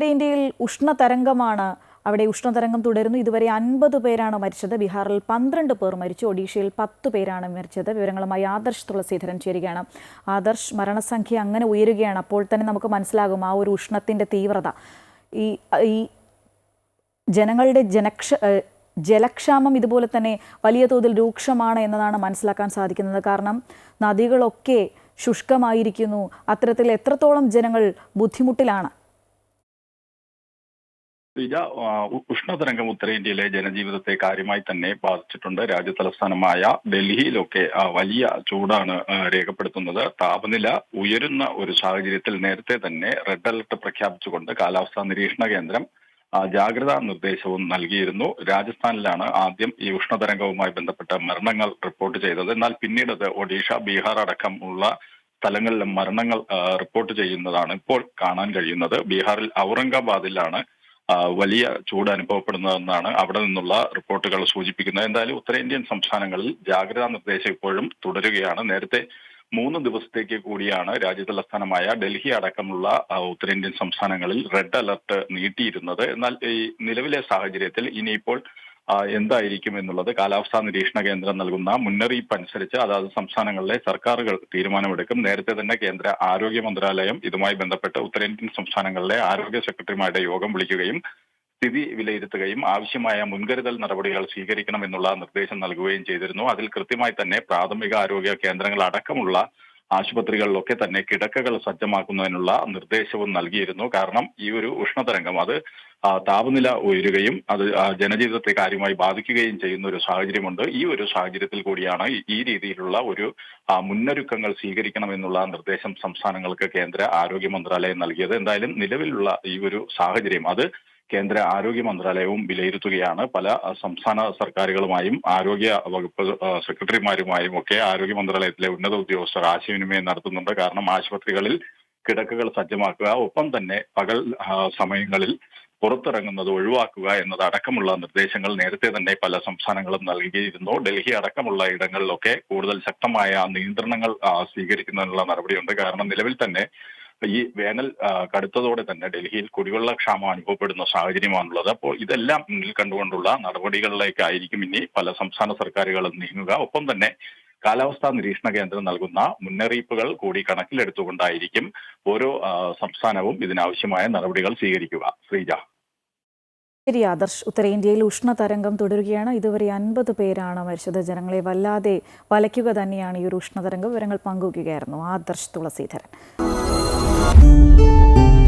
ഉത്തരേന്ത്യയിൽ ഉഷ്ണതരംഗമാണ്. അവിടെ ഉഷ്ണതരംഗം തുടരുന്നു. ഇതുവരെ അൻപത് പേരാണ് മരിച്ചത്. ബീഹാറിൽ പന്ത്രണ്ട് പേർ മരിച്ചു. ഒഡീഷയിൽ പത്ത് പേരാണ് മരിച്ചത്. വിവരങ്ങളുമായി ആദർശ് തുളസീധരൻ ചേരുകയാണ്. ആദർശ് മരണസംഖ്യ അങ്ങനെ ഉയരുകയാണ്. അപ്പോൾ തന്നെ നമുക്ക് മനസ്സിലാകും ആ ഒരു ഉഷ്ണത്തിന്റെ തീവ്രത. ഈ ഈ ജനങ്ങളുടെ ജനക്ഷ ജലക്ഷാമം ഇതുപോലെ തന്നെ വലിയ തോതിൽ രൂക്ഷമാണ് എന്നതാണ് മനസ്സിലാക്കാൻ സാധിക്കുന്നത്. കാരണം നദികളൊക്കെ ശുഷ്കമായിരിക്കുന്നു. അത്തരത്തിൽ എത്രത്തോളം ജനങ്ങൾ ബുദ്ധിമുട്ടിലാണ്. ശ്രീജ ഉഷ്ണതരംഗം ഉത്തരേന്ത്യയിലെ ജനജീവിതത്തെ കാര്യമായി തന്നെ ബാധിച്ചിട്ടുണ്ട്. രാജ്യതലസ്ഥാനമായ ഡൽഹിയിലൊക്കെ വലിയ ചൂടാണ് രേഖപ്പെടുത്തുന്നത്. താപനില ഉയരുന്ന ഒരു സാഹചര്യത്തിൽ നേരത്തെ തന്നെ റെഡ് അലർട്ട് പ്രഖ്യാപിച്ചുകൊണ്ട് കാലാവസ്ഥാ നിരീക്ഷണ കേന്ദ്രം ജാഗ്രതാ നിർദ്ദേശവും നൽകിയിരുന്നു. രാജസ്ഥാനിലാണ് ആദ്യം ഈ ഉഷ്ണതരംഗവുമായി ബന്ധപ്പെട്ട മരണങ്ങൾ റിപ്പോർട്ട് ചെയ്തത്. എന്നാൽ പിന്നീട് അത് ഒഡീഷ ബീഹാർ അടക്കം ഉള്ള സ്ഥലങ്ങളിൽ മരണങ്ങൾ റിപ്പോർട്ട് ചെയ്യുന്നതാണ് ഇപ്പോൾ കാണാൻ കഴിയുന്നത്. ബീഹാറിൽ ഔറംഗാബാദിലാണ് വലിയ ചൂട് അനുഭവപ്പെടുന്നതെന്നാണ് അവിടെ നിന്നുള്ള റിപ്പോർട്ടുകൾ സൂചിപ്പിക്കുന്നത്. എന്തായാലും ഉത്തരേന്ത്യൻ സംസ്ഥാനങ്ങളിൽ ജാഗ്രതാ നിർദ്ദേശം ഇപ്പോഴും തുടരുകയാണ്. നേരത്തെ മൂന്ന് ദിവസത്തേക്ക് കൂടിയാണ് രാജ്യതലസ്ഥാനമായ ഡൽഹി അടക്കമുള്ള ഉത്തരേന്ത്യൻ സംസ്ഥാനങ്ങളിൽ റെഡ് അലർട്ട് നീട്ടിയിരുന്നത്. എന്നാൽ ഈ നിലവിലെ സാഹചര്യത്തിൽ ഇനിയിപ്പോൾ എന്തായിരിക്കും എന്നുള്ളത് കാലാവസ്ഥാ നിരീക്ഷണ കേന്ദ്രം നൽകുന്ന മുന്നറിയിപ്പ് അനുസരിച്ച് അതാത് സംസ്ഥാനങ്ങളിലെ സർക്കാരുകൾ തീരുമാനമെടുക്കും. നേരത്തെ തന്നെ കേന്ദ്ര ആരോഗ്യ മന്ത്രാലയം ഇതുമായി ബന്ധപ്പെട്ട് ഉത്തരേന്ത്യൻ സംസ്ഥാനങ്ങളിലെ ആരോഗ്യ സെക്രട്ടറിമാരുടെ യോഗം വിളിക്കുകയും സ്ഥിതി വിലയിരുത്തുകയും ആവശ്യമായ മുൻകരുതൽ നടപടികൾ സ്വീകരിക്കണം എന്നുള്ള നിർദ്ദേശം നൽകുകയും ചെയ്തിരുന്നു. അതിൽ കൃത്യമായി തന്നെ പ്രാഥമിക ആരോഗ്യ കേന്ദ്രങ്ങൾ അടക്കമുള്ള ആശുപത്രികളിലൊക്കെ തന്നെ കിടക്കകൾ സജ്ജമാക്കുന്നതിനുള്ള നിർദ്ദേശവും നൽകിയിരുന്നു. കാരണം ഈ ഒരു ഉഷ്ണതരംഗം അത് താപനില ഉയരുകയും അത് ജനജീവിതത്തെ കാര്യമായി ബാധിക്കുകയും ചെയ്യുന്ന ഒരു സാഹചര്യമുണ്ട്. ഈ ഒരു സാഹചര്യത്തിൽ കൂടിയാണ് ഈ- രീതിയിലുള്ള ഒരു മുന്നൊരുക്കങ്ങൾ സ്വീകരിക്കണമെന്നുള്ള നിർദ്ദേശം സംസ്ഥാനങ്ങൾക്ക് കേന്ദ്ര ആരോഗ്യ മന്ത്രാലയം നൽകിയത്. എന്തായാലും നിലവിലുള്ള ഈ ഒരു സാഹചര്യം അത് കേന്ദ്ര ആരോഗ്യ മന്ത്രാലയവും വിലയിരുത്തുകയാണ്. പല സംസ്ഥാന സർക്കാരുകളുമായും ആരോഗ്യ വകുപ്പ് സെക്രട്ടറിമാരുമായും ഒക്കെ ആരോഗ്യ മന്ത്രാലയത്തിലെ ഉന്നത ഉദ്യോഗസ്ഥർ ആശയവിനിമയം നടത്തുന്നുണ്ട്. കാരണം ആശുപത്രികളിൽ കിടക്കകൾ സജ്ജമാക്കുക ഒപ്പം തന്നെ പകൽ സമയങ്ങളിൽ പുറത്തിറങ്ങുന്നത് ഒഴിവാക്കുക എന്നതടക്കമുള്ള നിർദ്ദേശങ്ങൾ നേരത്തെ തന്നെ പല സംസ്ഥാനങ്ങളും നൽകിയിരുന്നു. ഡൽഹി അടക്കമുള്ള ഇടങ്ങളിലൊക്കെ കൂടുതൽ ശക്തമായ നിയന്ത്രണങ്ങൾ സ്വീകരിക്കുന്നതിനുള്ള നടപടിയുണ്ട്. കാരണം നിലവിൽ തന്നെ ഈ വേനൽ കടുത്തതോടെ തന്നെ ഡൽഹിയിൽ കുടിവെള്ള ക്ഷാമം അനുഭവപ്പെടുന്ന സാഹചര്യമാണുള്ളത്. അപ്പോൾ ഇതെല്ലാം മുന്നിൽ കണ്ടുകൊണ്ടുള്ള നടപടികളിലേക്കായിരിക്കും ഇനി പല സംസ്ഥാന സർക്കാരുകളും നീങ്ങുക. ഒപ്പം തന്നെ കാലാവസ്ഥാ നിരീക്ഷണ കേന്ദ്രം നൽകുന്ന മുന്നറിയിപ്പുകൾ കൂടി കണക്കിലെടുത്തുകൊണ്ടായിരിക്കും ഓരോ സംസ്ഥാനവും ഇതിനാവശ്യമായ നടപടികൾ സ്വീകരിക്കുക. ശ്രീജ. ശരി ആദർശ്. ഉത്തരേന്ത്യയിൽ ഉഷ്ണതരംഗം തുടരുകയാണ്. ഇതുവരെ അൻപത് പേരാണ് മരിച്ചത്. ജനങ്ങളെ വല്ലാതെ വലയ്ക്കുക തന്നെയാണ് ഈ ഒരു ഉഷ്ണതരംഗം. വിവരങ്ങൾ പങ്കുവയ്ക്കുകയായിരുന്നു ആദർശ് തുളസീധരൻ. Thank you.